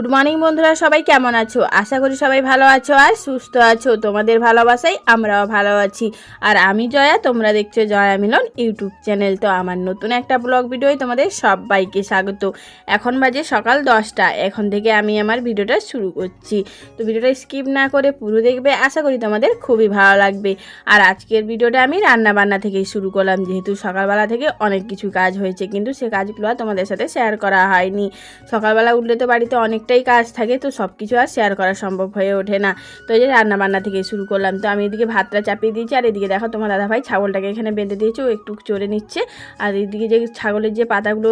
Good morning বন্ধুরা, সবাই কেমন আছো? আশা করি সবাই ভালো আছো আর সুস্থ আছো। তোমাদের ভালোবাসাই আমরাও ভালো আছি। আর আমি জয়া, তোমরা দেখছ জয়া মিলন ইউটিউব চ্যানেল। তো আমার নতুন একটা ব্লগ ভিডিওয় তোমাদের সবাইকে স্বাগত। এখন বাজে সকাল দশটা। এখন থেকে আমি আমার ভিডিওটা শুরু করছি। তো ভিডিওটা স্কিপ না করে পুরো দেখবে, আশা করি তোমাদের খুবই ভালো লাগবে। আর আজকের ভিডিওটা আমি রান্না বান্না থেকেই শুরু করলাম। যেহেতু সকালবেলা থেকে অনেক কিছু কাজ হয়েছে, কিন্তু সে কাজগুলো তোমাদের সাথে শেয়ার করা হয়নি। সকালবেলা উঠলে তো বাড়িতে অনেকটাই কাজ থাকে, তো সব কিছু আর শেয়ার করা সম্ভব হয়ে ওঠে না। তো এই যে রান্না বান্না থেকে শুরু করলাম। তো আমি এদিকে ভাতটা চাপিয়ে দিয়েছি, আর এদিকে দেখো তোমার দাদাভাই ছাগলটাকে এখানে বেঁধে দিয়েছে, ও একটু চড়ে নিচ্ছে। আর এদিকে যে ছাগলের যে পাতাগুলো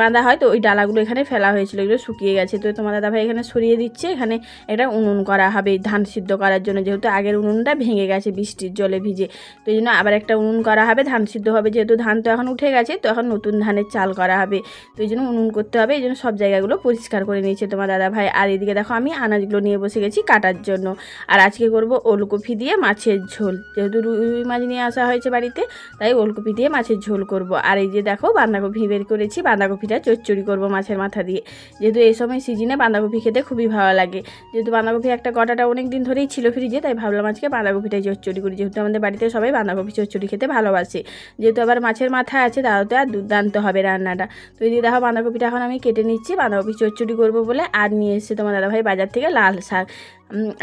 বাঁধা হয়, তো ওই ডালাগুলো এখানে ফেলা হয়েছিল, এগুলো শুকিয়ে গেছে। তো তোমার দাদাভাই এখানে সরিয়ে দিচ্ছে, এখানে এটা উনুন করা হবে, ধান সিদ্ধ করার জন্য, যেহেতু আগের উনুনটা ভেঙে গেছে বৃষ্টির জলে ভিজে। তো এই জন্য আবার একটা উনুন করা হবে, ধান সিদ্ধ হবে, যেহেতু ধান তো এখন উঠে গেছে, তো এখন নতুন ধানের চাল করা হবে। তো এই জন্য উনুন করতে হবে, এই জন্য সব জায়গাগুলো পরিষ্কার করে নিয়েছে তোমার দাদা ভাই, আর এদিকে দেখো আমি আনাজগুলো নিয়ে বসে গেছি কাটার জন্য। আর আজকে করব ওলকপি দিয়ে মাছের ঝোল। যেহেতু রুই মাছ নিয়ে আসা হয়েছে বাড়িতে, তাই ওলকপি দিয়ে মাছের ঝোল করব। আর এই যে দেখো বাঁধাকপি বের করেছি, বাঁধাকপিটা চচ্চড়ি করব মাছের মাথা দিয়ে। যেহেতু এই সময় সিজনে বাঁধাকপি খেতে খুবই ভালো লাগে। যেহেতু বাঁধাকপি একটা কটাটা অনেক দিন ধরেই ছিল ফ্রিজে তাই ভাবলাম আজকে বাঁধাকপিটাই চচ্চড়ি করি। যেহেতু আমাদের বাড়িতে সবাই বাঁধাকপি চচ্চড়ি খেতে ভালোবাসে। যেহেতু আবার মাছের মাথা আছে, তাহলে তো আর দুর্দান্ত হবে রান্নাটা। তো এই দেখো বাঁধাকপিটা এখন আমি কেটে নিচ্ছি, বাঁধাকপি চচ্চড়ি করব বলে আর নিয়ে এসেছে তোমার দাদাভাই বাজার থেকে লাল শাক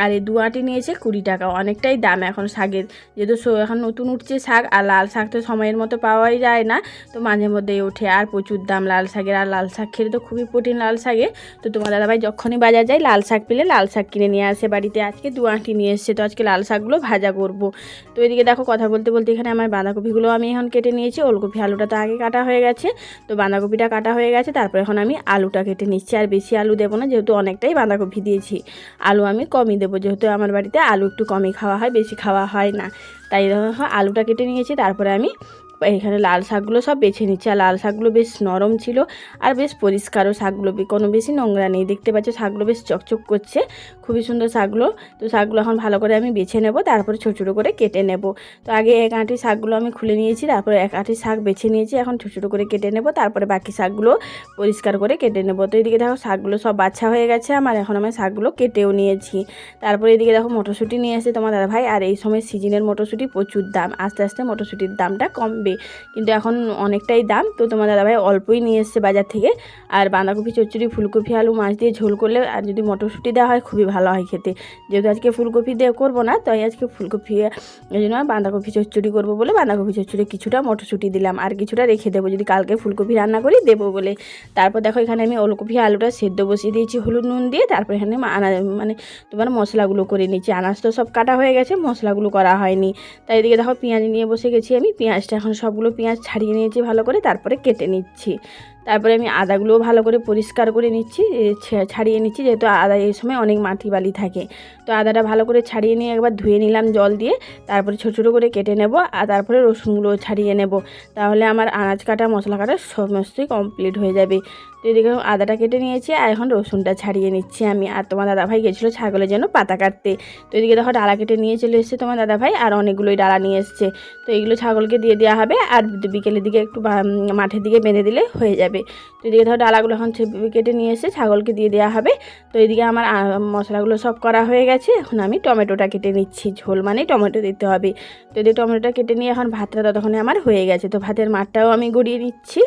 আর এই দু আঁটি নিয়েছে কুড়ি টাকা। অনেকটাই দাম এখন শাকের। যেহেতু এখন নতুন উঠছে শাক, আর লাল শাক তো সময়ের মতো পাওয়াই যায় না। তো মাঝে মধ্যেই ওঠে, আর প্রচুর দাম লাল শাকের। আর লাল শাক খেলে তো খুবই প্রোটিন লাল শাকে। তো তোমার দাদাভাই যখনই বাজার যায়, লাল শাক পেলে লাল শাক কিনে নিয়ে আসে বাড়িতে। আজকে দু আঁটি নিয়ে এসছে, তো আজকে লাল শাকগুলো ভাজা করব। তো এদিকে দেখো, কথা বলতে বলতে এখানে আমার বাঁধাকপিগুলো আমি এখন কেটে নিয়েছি। ওলকপি আলুটা তো আগে কাটা হয়ে গেছে। তো বাঁধাকপিটা কাটা হয়ে গেছে, তারপর এখন আমি আলুটা কেটে নিচ্ছি। আর বেশি আলু দেবো না, যেহেতু অনেকটাই বাঁধাকপি দিয়েছি। আলু আমি কমই দেবো, যেহেতু আমার বাড়িতে আলু একটু কমই খাওয়া হয়, বেশি খাওয়া হয় না। তাই আলুটা কেটে নিয়েছি, তারপরে আমি এখানে লাল শাকগুলো সব বেছে নিচ্ছি। আর লাল শাকগুলো বেশ নরম ছিল আর বেশ পরিষ্কারও শাকগুলো। কোনো বেশি নোংরা নেই। দেখতে পাচ্ছ শাকগুলো বেশ চকচক করছে। খুবই সুন্দর শাকগুলো। তো শাকগুলো এখন ভালো করে আমি বেছে নেব, তারপরে ছোটো ছোটো করে কেটে নেব। তো আগে এক আঁটি শাকগুলো আমি খুলে নিয়েছি, তারপরে এক আঁটি শাক বেছে নিয়েছি। এখন ছোটো ছোটো করে কেটে নেব, তারপরে বাকি শাকগুলো পরিষ্কার করে কেটে নেব। তো এদিকে দেখো শাকগুলো সব বাছা হয়ে গেছে আমার। এখন আমি শাকগুলো কেটেও নিয়েছি। তারপরে এদিকে দেখো মটরশুঁটি নিয়ে এসে তোমার দাদা ভাই আর এই সময় সিজনের মটরশুঁটি প্রচুর দাম। আস্তে আস্তে মটরশুঁটির দামটা কমবে কিন্তু এখন অনেকটাই দাম। তো তোমার দাদা ভাই অল্পই নিয়ে এসছে বাজার থেকে। আর বাঁধাকপি, চচ্চড়ি, ফুলকপি, আলু, মাছ দিয়ে ঝোল করলে আর যদি মটরশুঁটি দেওয়া হয় খুবই ভালো হয় খেতে। যেহেতু আজকে ফুলকপি দিয়ে করব না, তাই আজকে ফুলকপি এই জন্য বাঁধাকপি, চচ্চড়ি করব বলে বাঁধাকপি, চচ্চড়ি কিছুটা মটরশুঁটি দিলাম। আর কিছুটা রেখে দেবো। যদি কালকে ফুলকপি রান্না করি দেবো বলে। তারপর দেখো এখানে আমি ওলকপি, আলুটা সেদ্ধ বসিয়ে দিয়েছি, হলুদ, নুন দিয়ে। তারপর এখানে আনা মানে তোমার মশলাগুলো করে নিচ্ছি আনাজ তো সব কাটা হয়ে গেছে, মশলাগুলো করা হয়নি। তাই এদিকে দেখো পেঁয়াজ নিয়ে বসে গেছি আমি। পেঁয়াজটা এখন সবগুলো পেঁয়াজ ছাড়িয়ে নিয়েছি ভালো করে তারপরে কেটে নিচ্ছি। তারপরে আমি আদাগুলোও ভালো করে পরিষ্কার করে নিচ্ছি ছাড়িয়ে নিচ্ছি, যেহেতু আদা এই সময় অনেক মাটি বালি থাকে। তো আদাটা ভালো করে ছাড়িয়ে নিয়ে একবার ধুয়ে নিলাম জল দিয়ে, তারপরে ছোটো ছোটো করে কেটে নেব, আর তারপরে রসুনগুলো ছাড়িয়ে নেব। তাহলে আমার আনাজ কাটা, মশলা কাটা সমস্তই কমপ্লিট হয়ে যাবে। তো এদিকে আদাটা কেটে নিয়েছি, আর এখন রসুনটা ছাড়িয়ে নিচ্ছি আমি। আর তোমার দাদাভাই গেছিল ছাগলের জন্য পাতা কাটতে। তো এদিকে দেখো ডালা কেটে নিয়ে চলে এসেছে তোমার দাদাভাই, আর অনেকগুলোই ডালা নিয়ে এসছে। তো এগুলো ছাগলকে দিয়ে দেওয়া হবে, আর বিকেলের দিকে একটু মাঠের দিকে বেঁধে দিলে হয়ে যাবে। তো এদিকে ধরো ডালাগুলো এখন কেটে নিয়ে এসে ছাগলকে দিয়ে দেওয়া হবে। তো এদিকে আমার মশলাগুলো সব করা হয়ে গেছে। এখন আমি টমেটোটা কেটে নিচ্ছি। ঝোল মানে টমেটো দিতে হবে। তো এদিকে টমেটোটা কেটে নিয়ে এখন ভাতটা ততক্ষণে আমার হয়ে গেছে। তো ভাতের মাঠটাও আমি গড়িয়ে নিচ্ছি।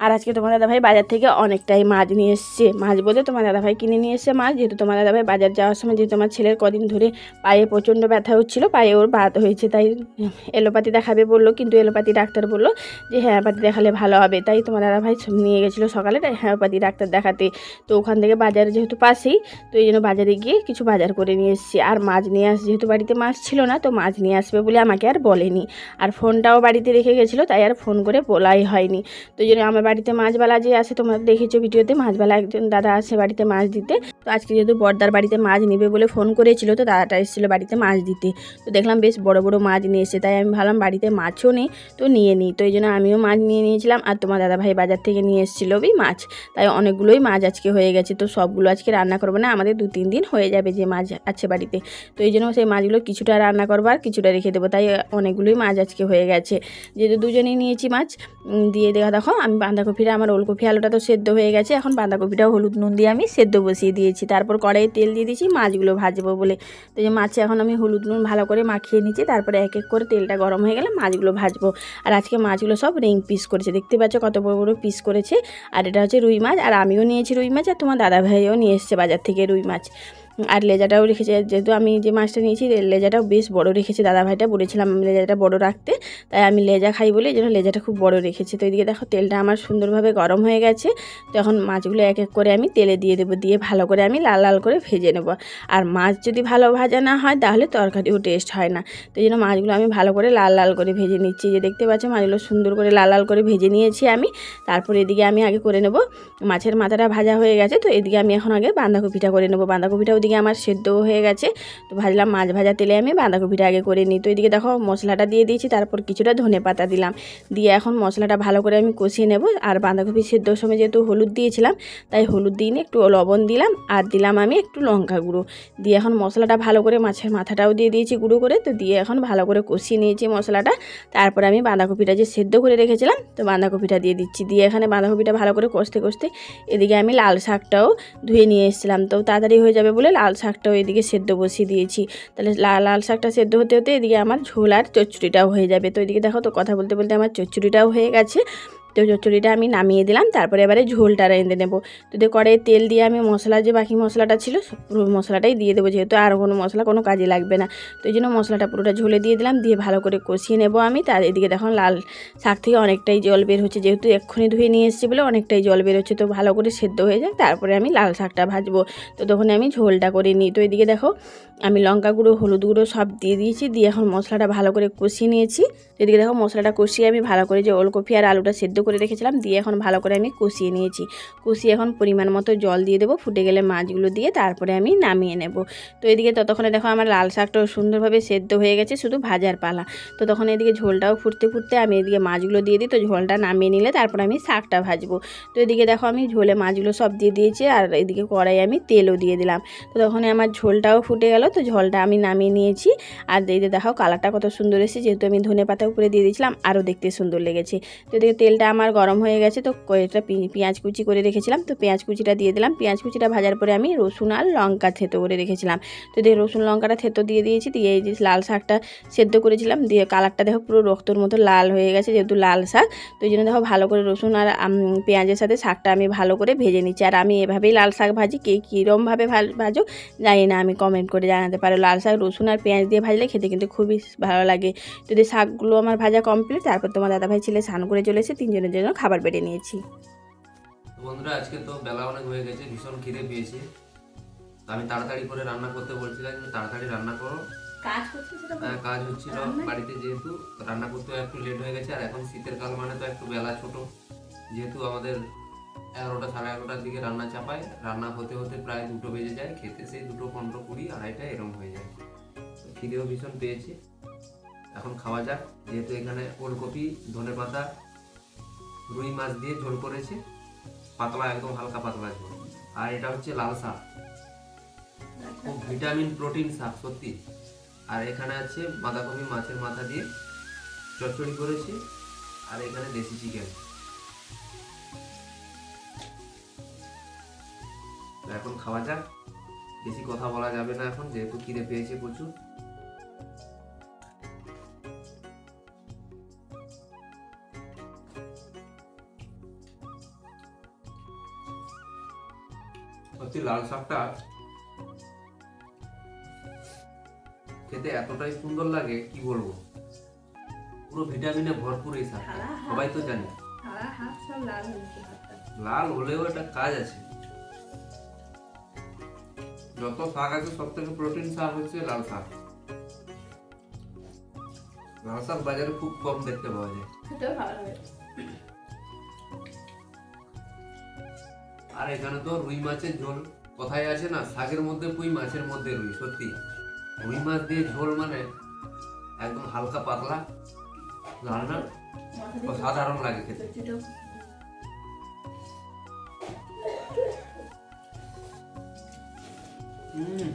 আর আজকে তোমার দাদাভাই বাজার থেকে অনেকটাই মাছ নিয়ে এসছে। মাছ বলতে তোমার দাদাভাই কিনে নিয়ে এসছে মাছ। যেহেতু তোমার দাদাভাই বাজার যাওয়ার সময়, যেহেতু আমার ছেলের কদিন ধরে পায়ে প্রচণ্ড ব্যথা হচ্ছিল, পায়ে ওর বাত হয়েছে, তাই এলোপাতি দেখাবে বলল, কিন্তু এলোপাতি ডাক্তার বলল যে হ্যাঁপাতি দেখালে ভালো হবে। তাই তোমার দাদাভাই নিয়ে গেছিল সকালে হ্যাঁপাতি ডাক্তার দেখাতে। তো ওখান থেকে বাজারে যেহেতু পাশেই, তো এই জন্য বাজারে গিয়ে কিছু বাজার করে নিয়ে এসেছি। আর মাছ নিয়ে আস যেহেতু বাড়িতে মাছ ছিল না, তো মাছ নিয়ে আসবে বলে আমাকে আর বলেনি। আর ফোনটাও বাড়িতে রেখে গেছিল, তাই আর ফোন করে বলাই হয়নি। তো এই জন্য আমার বাড়িতে মাছবালা যে আসে তোমরা দেখেছ ভিডিওতে মাছবালা একজন দাদা আসে বাড়িতে মাছ দিতে। তো আজকে যেহেতু বর্দার বাড়িতে মাছ নেবে বলে ফোন করেছিল, তো দাদাটা এসেছিল বাড়িতে মাছ দিতে। তো দেখলাম বেশ বড় বড় মাছ নিয়ে এসেছে, তাই আমি ভাবলাম বাড়িতে মাছও নেই, তো নিয়ে নিই। তো এই জন্য আমিও মাছ নিয়ে নিয়েছিলাম, আর তোমার দাদাভাই বাজার থেকে নিয়ে এসেছিল ওই মাছ। তাই অনেকগুলোই মাছ আজকে হয়ে গেছে, তো সবগুলো আজকে রান্না করব না, আমাদের দু তিন দিন হয়ে যাবে যে মাছ আছে বাড়িতে। তো এই জন্য সেই মাছগুলো কিছুটা রান্না করব আর কিছুটা রেখে দেবো, তাই অনেকগুলোই মাছ আজকে হয়ে গেছে। যেহেতু দুজনেই নিয়েছি মাছ দিয়ে দেখা দেখো, আমি বাঁধাকপিটা আমার ওলকপি আলুটা তো সেদ্ধ হয়ে গেছে। এখন বাঁধাকপিটাও হলুদ নুন দিয়ে আমি সেদ্ধ বসিয়ে দিয়েছি। তারপর কড়াইয়ে তেল দিয়ে দিয়েছি, মাছগুলো ভাজবো বলে। তো যে মাছে এখন আমি হলুদ নুন ভালো করে মাখিয়ে নিচ্ছি তারপরে এক এক করে তেলটা গরম হয়ে গেলে মাছগুলো ভাজবো। আর আজকে মাছগুলো সব রিং পিস করেছে। দেখতে পাচ্ছ কত বড় বড় পিস করেছে। আর এটা হচ্ছে রুই মাছ, আর আমিও নিয়েছি রুই মাছ, আর তোমার দাদা ভাইও নিয়ে এসছে বাজার থেকে রুই মাছ। আর লেজাটাও রেখেছে, যেহেতু আমি যে মাছটা নিয়েছি লেজাটাও বেশ বড় রেখেছে। দাদা ভাইটা বলেছিলাম লেজাটা বড় রাখতে, তাই আমি লেজা খাই বলে যেন লেজাটা খুব বড় রেখেছে। তো এদিকে দেখো, তেলটা আমার সুন্দরভাবে গরম হয়ে গেছে। তো এখন মাছগুলো এক এক করে আমি তেলে দিয়ে দেবো, দিয়ে ভালো করে আমি লাল লাল করে ভেজে নেব। আর মাছ যদি ভালো ভাজা না হয়, তাহলে তরকারিও টেস্ট হয় না। তো জন্য মাছগুলো আমি ভালো করে লাল লাল করে ভেজে নিচ্ছি। যে দেখতে পাচ্ছ, মাছগুলো সুন্দর করে লাল লাল করে ভেজে নিয়েছি আমি। তারপর এদিকে আমি আগে করে নেব, মাছের মাথাটা ভাজা হয়ে গেছে। তো এদিকে আমি এখন আগে বাঁধাকপিটা করে নেব। বাঁধাকপিটা ওদিকে আমার সেদ্ধও হয়ে গেছে। তো ভাজলাম মাছ ভাজা তেলে আমি, বাঁধাকপিটা আগে করে নিই। তো এদিকে দেখো মশলাটা দিয়ে দিয়েছি, তারপর কিছুটা ধনে পাতা দিলাম। দিয়ে এখন মশলাটা ভালো করে আমি কষিয়ে নেব। আর বাঁধাকপি সেদ্ধর সময় যেহেতু হলুদ দিয়েছিলাম, তাই হলুদ দিয়ে একটু লবণ দিলাম আর দিলাম আমি একটু লঙ্কা গুঁড়ো। দিয়ে এখন মশলাটা ভালো করে মাছের মাথাটাও দিয়ে দিয়েছি গুঁড়ো করে। তো দিয়ে এখন ভালো করে কষিয়ে নিয়েছি মশলাটা। তারপরে আমি বাঁধাকপিটা যে সেদ্ধ করে রেখেছিলাম, তো বাঁধাকপিটা দিয়ে দিচ্ছি। দিয়ে এখানে বাঁধাকপিটা ভালো করে কষতে কষতে এদিকে আমি লাল শাকটাও ধুয়ে নিয়ে এসেছিলাম। তো তাড়াতাড়ি হয়ে যাবে বলে লাল শাকটাও এদিকে সেদ্ধ বসিয়ে দিয়েছি। তাহলে লাল লাল শাকটা সেদ্ধ হতে হতে এদিকে আমার ঝোল আর চচ্চড়িটাও হয়ে যাবে। তো এদিকে দেখো তো কথা বলতে বলতে আমার চচ্চড়িটাও হয়ে গেছে। তো চচ্চড়িটা আমি নামিয়ে দিলাম, তারপরে এবারে ঝোলটা রেঁধে নেব। তো দিয়ে কড়াইয়ে তেল দিয়ে আমি মশলা, যে বাকি মশলাটা ছিল পুরো মশলাটাই দিয়ে দেবো যেহেতু আর কোনো মশলা কোনো কাজে লাগবে না। তো এই জন্য মশলাটা পুরোটা ঝোলে দিয়ে দিলাম, দিয়ে ভালো করে কষিয়ে নেব আমি। তার এদিকে দেখুন লাল শাক থেকে অনেকটাই জল বের হচ্ছে, যেহেতু এক্ষুনি ধুয়ে নিয়ে এসেছি বলে অনেকটাই জল বের হচ্ছে। তো ভালো করে সেদ্ধ হয়ে যায় তারপরে আমি লাল শাকটা ভাজবো। তো তখন আমি ঝোলটা করে নিই। তো এদিকে দেখো, আমি লঙ্কা গুঁড়ো, হলুদ গুঁড়ো সব দিয়ে দিয়েছি, দিয়ে এখন মশলাটা ভালো করে কষিয়ে নিয়েছি। এদিকে দেখো মশলাটা কষিয়ে আমি ভালো করে যে ওলকপি আর আলুটা সেদ্ধ করে রেখেছিলাম, দিয়ে এখন ভালো করে আমি কষিয়ে নিয়েছি। কষিয়ে এখন পরিমাণ মতো জল দিয়ে দেবো, ফুটে গেলে মাছগুলো দিয়ে তারপরে আমি নামিয়ে নেব। তো এদিকে ততক্ষণে দেখো আমার লাল শাকটাও সুন্দরভাবে সেদ্ধ হয়ে গেছে, শুধু ভাজার পালা। তো তখন এদিকে ঝোলটাও ফুটতে ফুটতে আমি এদিকে মাছগুলো দিয়ে দিই, তো ঝোলটা নামিয়ে নিলে তারপর আমি শাকটা ভাজবো। তো এদিকে দেখো আমি ঝোলে মাছগুলো সব দিয়ে দিয়েছি, আর এদিকে কড়াই আমি তেলও দিয়ে দিলাম। তো তখন আমার ঝোলটাও ফুটে গেল, তো ঝোলটা আমি নামিয়ে নিয়েছি। আর যে দেখো কালারটা কত সুন্দর এসেছে, যেহেতু আমি ধনে পাতা উপরে দিয়ে দিয়েছিলাম, আরও দেখতে সুন্দর লেগেছে। তো এদিকে তেলটা আমার গরম হয়ে গেছে, তো কয়েকটা পেঁয়াজ কুচি করে রেখেছিলাম, তো পেঁয়াজ কুচিটা দিয়ে দিলাম। পেঁয়াজ কুচিটা ভাজার পরে আমি রসুন আর লঙ্কা থেতো করে রেখেছিলাম। তো দিয়ে রসুন লঙ্কাটা থেতো দিয়ে দিয়েছি, দিয়ে এই যে লাল শাকটা সেদ্ধ করেছিলাম, দিয়ে কালারটা দেখো পুরো রক্তর মতো লাল হয়ে গেছে, যেহেতু লাল শাক, তো এই জন্য দেখো ভালো করে রসুন আর পেঁয়াজের সাথে শাকটা আমি ভালো করে ভেজে নিচ্ছি। আর আমি এভাবেই লাল শাক ভাজি, কে কীরমভাবে ভাজো জানি না, আমি কমেন্ট করে জানাতে পারো। লাল শাক, রসুন আর পেঁয়াজ দিয়ে ভাজলে খেতে কিন্তু খুবই ভালো লাগে। যদি শাকগুলো আমার ভাজা কমপ্লিট তারপর তোমার দাদাভাই ছেলে স্নান করে চলেছে এসে তিনজনের জন্য খাবার বেড়ে নিয়েছি। বন্ধুরা আজকে তো বেলা অনেক হয়ে গেছে ভীষণ খিদে পেয়েছে। আমি তাড়াতাড়ি করে রান্না করতে বলছিলাম যে তাড়াতাড়ি রান্না করো। কাজ কাজ হচ্ছিল বাড়িতে যেহেতু রান্না করতে একটু লেট হয়ে গেছে আর এখন শীতের কাল মানে তো একটু বেলা ছোট। যেহেতু আমাদের এগারোটা সাড়ে এগারোটার দিকে রান্না চাপায় রান্না হতে হতে প্রায় দুটো বেজে যায় খেতে সেই দুটো পনেরো কুড়ি আড়াইটা এরম হয়ে যায়। খিদেও ভীষণ পেয়েছে। এখন খাওয়া যাক যেহেতু এখানে ওলকপি ধনে পাতা রুই মাছ দিয়ে ঝোল করেছে। পাতলা, একদম হালকা পাতলা ঝোল। আর এটা হচ্ছে লাল শাক। খুব ভিটামিন, প্রোটিন শাক, সত্যি। আর এখানে আছে বাঁধাকপি মাছের মাথা দিয়ে চচ্চড়ি করেছি। আর এখানে দেশি চিকেন। এখন খাওয়া যাক। বেশি কথা বলা যাবে না এখন, যেহেতু খিদে পেয়েছে প্রচুর। লাল শাকটা খেতে এতটাই সুন্দর লাগে কি বলব? পুরো ভিটামিনে ভরপুর এই শাকটা। সবাই তো জানে। লাল হলেও একটা কাজ আছে। যত শাক আছে সব থেকে প্রোটিন শাক হচ্ছে লাল শাক। লাল শাক বাজারে খুব কম দেখতে পাওয়া যায়। আর এখানে তো রুই মাছের ঝোল। কথায় আছে না শাকের মধ্যে পুঁই মাছের মধ্যে রুই সত্যি। রুই মাছ দিয়ে ঝোল মানে একদম হালকা পাতলা রান্না সাধারণ লাগে খেতে। হুম।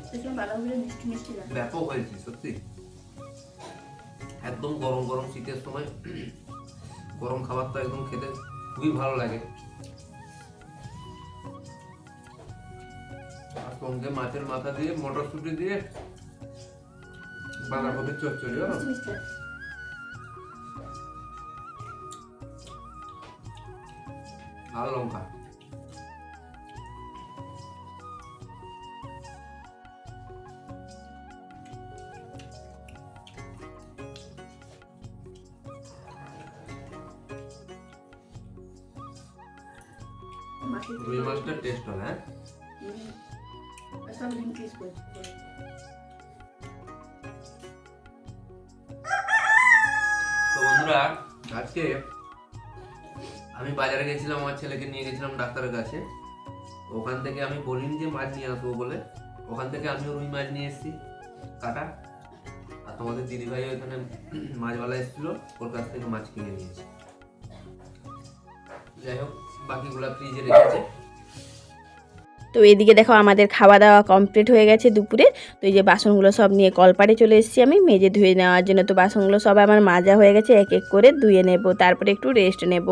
ব্যাপক হয়েছে সত্যি। একদম গরম গরম শীতের সময় গরম খাবার তো একদম খেতে খুবই ভালো লাগে। সঙ্গে মাছের মাথা দিয়ে মটরশুঁটি দিয়ে বাঁধাকপির চচ্চড়ি? আর লঙ্কা। রুই মাছটা টেস্ট হবে হ্যাঁ। তো বন্ধুরা, আজকে আমি বাজারে গেছিলাম, আমার ছেলেকে নিয়ে গেছিলাম ডাক্তারের কাছে। ওখান থেকে আমি বলিনি যে মাছ নিয়ে আসব বলে। ওখান থেকে আমিও রুই মাছ নিয়ে এসেছি, কাটা। আর তোমাদের দিদিভাই ওখানে মাছওয়ালা এসেছিল, ওর কাছ থেকে মাছ কিনে নিয়েছি। যাই হোক, বাকিগুলা ফ্রিজে রেখেছে। তো এদিকে দেখো আমাদের খাওয়া দাওয়া কমপ্লিট হয়ে গেছে দুপুরে। তো এই যে বাসনগুলো সব নিয়ে কলপাড়ে চলে এসেছি আমি। মেজে ধুয়ে নেওয়ার জন্য তো বাসনগুলো সব আমার মাজা হয়ে গেছে এক এক করে ধুয়ে নেব, তারপরে একটু রেস্ট নেব।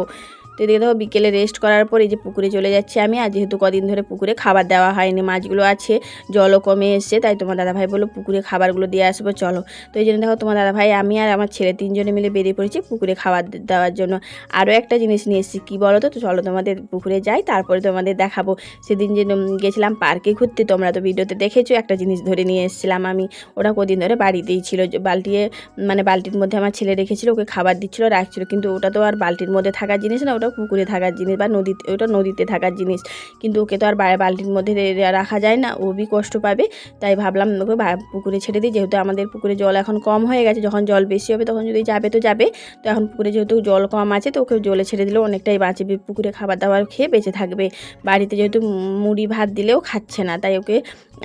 তো এদিকে দেখো বিকেলে রেস্ট করার পর এই যে পুকুরে চলে যাচ্ছি আমি। আর যেহেতু কদিন ধরে পুকুরে খাবার দেওয়া হয়নি, মাছগুলো আছে, জলও কমে এসছে, তাই তোমার দাদাভাই বলল পুকুরে খাবারগুলো দিয়ে আসব, চলো। তো এই জন্য দেখো তোমার দাদাভাই, আমি আর আমার ছেলে তিনজনে মিলে বেরিয়ে পড়েছি পুকুরে খাবার দেওয়ার জন্য। আরও একটা জিনিস নিয়ে এসেছি, কী বলো তো চলো তোমাদের পুকুরে যাই, তারপরে তোমাদের দেখাবো। সেদিন যে গেছিলাম পার্কে ঘুরতে, তোমরা তো ভিডিওতে দেখেছ, একটা জিনিস ধরে নিয়ে এসেছিলাম আমি। ওটা কদিন ধরে বাড়িতেই ছিল, যে বালতিয়ে মানে বালতির মধ্যে আমার ছেলে রেখেছিল, ওকে খাবার দিচ্ছিল, রাখছিল। কিন্তু ওটা তো আর বালতির মধ্যে থাকার জিনিস না, ওটা পুকুরে থাকার জিনিস বা নদীতে, ওটা নদীতে থাকার জিনিস। কিন্তু ওকে তো আর বালতির মধ্যে রাখা যায় না, ও বি কষ্ট পাবে। তাই ভাবলাম ওকে পুকুরে ছেড়ে দিই, যেহেতু আমাদের পুকুরে জল এখন কম হয়ে গেছে, যখন জল বেশি হবে তখন যদি যাবে তো যাবে। তো এখন পুকুরে যেহেতু জল কম আছে, তো ওকে জলে ছেড়ে দিলেও অনেকটাই বাঁচবে, পুকুরে খাবার দাবার খেয়ে বেঁচে থাকবে। বাড়িতে যেহেতু মুড়ি ভাত দিলেও খাচ্ছে না, তাই ওকে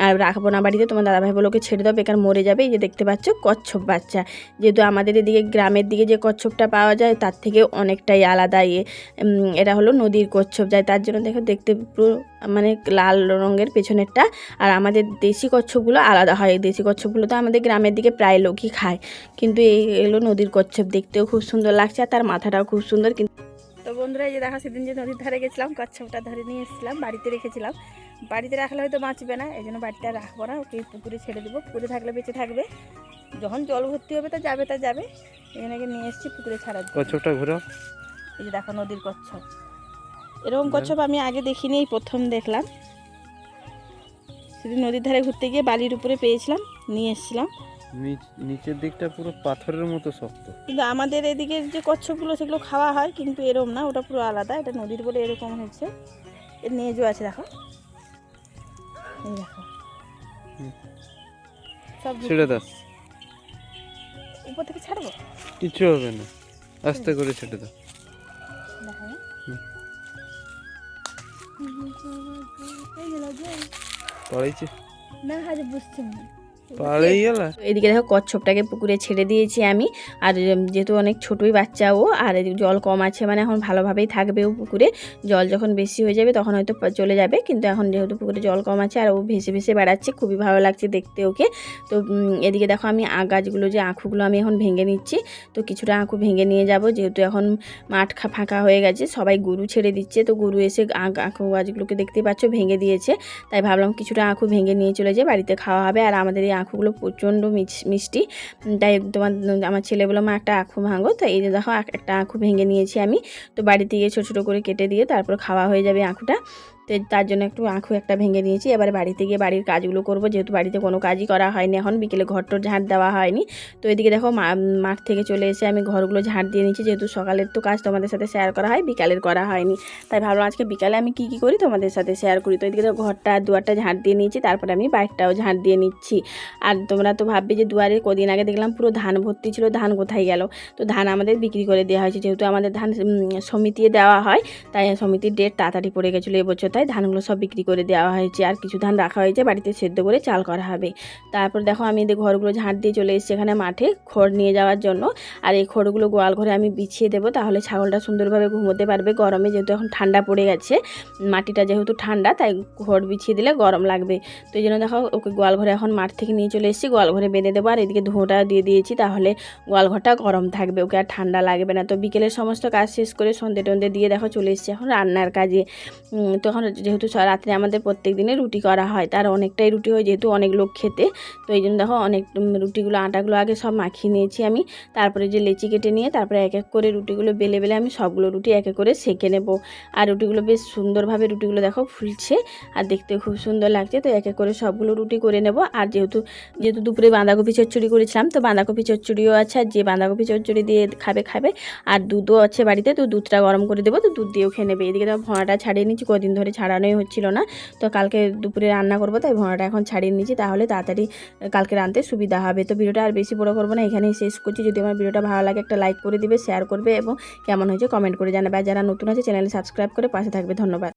আর রাখব না বাড়িতে, তোমার দাদাভাই বলে ওকে ছেড়ে দাও, বেকার মরে যাবে। এই যে দেখতে পাচ্ছ, কচ্ছপ বাচ্চা। যেহেতু আমাদের এদিকে, গ্রামের দিকে যে কচ্ছপটা পাওয়া যায়, তার থেকে অনেকটাই আলাদা ইয়ে। এটা হলো নদীর কচ্ছপ। যায় তার জন্য দেখো, দেখতে পুরো মানে লাল রঙের পেছনেরটা। আর আমাদের দেশি কচ্ছপগুলো আলাদা হয়। দেশি কচ্ছপগুলো তো আমাদের গ্রামের দিকে প্রায় লোকই খায়। কিন্তু এই এগুলো নদীর কচ্ছপ। দেখতেও খুব সুন্দর লাগছে, আর তার মাথাটাও খুব সুন্দর। কিন্তু বন্ধুরা এই যে দেখো সেদিন যে নদীর ধারে গেছিলাম কচ্ছপটা ধরে নিয়ে এসেছিলাম বাড়িতে রেখেছিলাম। বাড়িতে রাখলে হয়তো বাঁচবে না এই জন্য বাড়িতে রাখব না ওকে পুকুরে ছেড়ে দেবো। পুকুরে থাকলে বেঁচে থাকবে। যখন জল ভর্তি হবে তা যাবে তা যাবে এখানে নিয়ে এসেছি পুকুরে ছাড়ার জন্য। কচ্ছপটা ঘুরাও। এই যে দেখো নদীর কচ্ছপ। এরকম কচ্ছপ আমি আগে দেখিনি এই প্রথম দেখলাম। সেদিন নদীর ধারে ঘুরতে গিয়ে বালির উপরে পেয়েছিলাম নিয়ে এসেছিলাম। নিচের দিকটা পুরো পাথরের মতো শক্ত। কিন্তু আমাদের এদিকে যে কচ্ছপগুলো সেগুলো খাওয়া হয় কিন্তু এরকম না ওটা পুরো আলাদা এটা নদীর বলে এরকম হচ্ছে। এর নেজও আছে দেখো। এই দেখো। সব ছেড়ে দাও। উপর থেকে ছাড়বো? কিছু হবে না। আস্তে করে ছেড়ে দাও। পড়াইছে? না বুঝছি না। এদিকে দেখো কচ্ছপটাকে পুকুরে ছেড়ে দিয়েছি আমি। আর যেহেতু অনেক ছোটোই বাচ্চা ও আর জল কম আছে মানে এখন ভালোভাবেই থাকবে ও পুকুরে। জল যখন বেশি হয়ে যাবে তখন হয়তো চলে যাবে কিন্তু এখন যেহেতু পুকুরে জল কম আছে আর ও ভেসে ভেসে বেড়াচ্ছে খুবই ভালো লাগছে দেখতে ওকে। তো এদিকে দেখো আমি গাছগুলো যে আঁখুগুলো আমি এখন ভেঙে নিচ্ছি তো কিছুটা আঁখু ভেঙে নিয়ে যাব যেহেতু এখন মাঠ ফাঁকা হয়ে গেছে সবাই গরু ছেড়ে দিচ্ছে। তো গরু এসে আঁখু গাছগুলোকে দেখতে পাচ্ছ ভেঙে দিয়েছে। তাই ভাবলাম কিছুটা আঁখু ভেঙে নিয়ে চলে যাই বাড়িতে খাওয়া হবে। আর আমাদের এই আঁখুগুলো প্রচণ্ড মিষ্টি। তাই তোমার, আমার ছেলে বলল, মা, একটা আঁখু ভাঙো। তো এই যে দেখো এক- একটা আঁখু ভেঙে নিয়েছি আমি। তো বাড়িতে গিয়ে ছোটো ছোটো করে কেটে দিয়ে তারপর খাওয়া হয়ে যাবে আঁখুটা। তো তার জন্য একটু আঁখু একটা ভেঙে নিয়েছি এবার বাড়িতে গিয়ে বাড়ির কাজগুলো করব। যেহেতু বাড়িতে কোনো কাজই করা হয়নি, এখন বিকেলে ঘরটর ঝাঁট দেওয়া হয়নি। তো এদিকে দেখো মাঠ থেকে চলে এসে আমি ঘরগুলো ঝাঁট দিয়ে নিচ্ছি যেহেতু সকালের তো কাজ তোমাদের সাথে শেয়ার করা হয়, বিকালের করা হয়নি। তাই ভাবলাম আজকে বিকালে আমি কী কী করি তোমাদের সাথে শেয়ার করি। তো এদিকে দেখো ঘরটা দুয়ারটা ঝাঁট দিয়ে নিয়েছি, তারপরে আমি বাইকটাও ঝাঁট দিয়ে নিচ্ছি। আর তোমরা তো ভাববে যে দুয়ারে কদিন আগে দেখলাম পুরো ধান ভর্তি ছিল, ধান কোথায় গেল? তো ধান আমাদের বিক্রি করে দেওয়া হয়েছে। যেহেতু আমাদের ধান সমিতিয়ে দেওয়া হয়, তাই সমিতির ডেট তাড়াতাড়ি পড়ে গেছিল এবছর। তাই ধানগুলো সব বিক্রি করে দেওয়া হয়েছে। আর কিছু ধান রাখা হয়েছে বাড়িতে সেদ্ধ করে চাল করা হবে। তারপর দেখো আমি এদের ঘরগুলো ঝাঁট দিয়ে চলে এসেছি এখানে মাঠে খড় নিয়ে যাওয়ার জন্য। আর এই খড়গুলো গোয়াল ঘরে আমি বিছিয়ে দেবো তাহলে ছাগলটা সুন্দরভাবে ঘুমোতে পারবে। গরমে যেহেতু এখন ঠান্ডা পড়ে গেছে মাটিটা যেহেতু ঠান্ডা তাই খড় বিছিয়ে দিলে গরম লাগবে। তো এই জন্য দেখো ওকে গোয়াল ঘরে এখন মাঠ থেকে নিয়ে চলে এসেছি গোয়াল ঘরে বেঁধে দেবো। আর এদিকে ধোঁটা দিয়ে দিয়েছি তাহলে গোয়াল ঘরটা গরম থাকবে ওকে আর ঠান্ডা লাগবে না। তো বিকেলের সমস্ত কাজ শেষ করে সন্ধে টন্ধে দিয়ে দেখো চলে এসেছি এখন রান্নার কাজে। উম, তখন যেহেতু রাত্রে আমাদের প্রত্যেক দিনে রুটি করা হয়, তার অনেকটাই রুটি হয় যেহেতু অনেক লোক খেতে। তো এই জন্য দেখো অনেক রুটিগুলো, আটাগুলো আগে সব মাখিয়ে নিয়েছি আমি। তারপরে যে লেচি কেটে নিয়ে তারপরে এক এক করে রুটিগুলো বেলে বেলে আমি সবগুলো রুটি এক এক করে সেঁকে নেব। আর রুটিগুলো বেশ সুন্দরভাবে রুটিগুলো দেখো ফুলছে আর দেখতে খুব সুন্দর লাগছে। তো এক এক করে সবগুলো রুটি করে নেব। আর যেহেতু যেহেতু দুপুরে বাঁধাকপি চচ্চড়ি করেছিলাম, তো বাঁধাকপি চচ্চড়িও আছে। আর যে বাঁধাকপি চচ্চড়ি দিয়ে খাবে খাবে। আর দুধও আছে বাড়িতে, তো দুধটা গরম করে দেবো, তো দুধ দিয়েও খেয়ে নেবে। এদিকে তো ভোঁড়াটা ছাড়িয়ে নিচ্ছি কদিন ধরে ছাড়ানোই হচ্ছিল না। তো কালকে দুপুরে রান্না করব, তাই ভোঁড়াটা এখন ছাড়িয়ে নিচ্ছি তাহলে তাড়াতাড়ি কালকে রানতে সুবিধা হবে। তো ভিডিওটা আর বেশি বড় করব না, এখানেই শেষ করছি। যদি আমার ভিডিওটা ভালো লাগে একটা লাইক করে দিবে শেয়ার করবে এবং কেমন হয়েছে কমেন্ট করে জানাবে। আর যারা নতুন আছে চ্যানেলে সাবস্ক্রাইব করে পাশে থাকবে। ধন্যবাদ।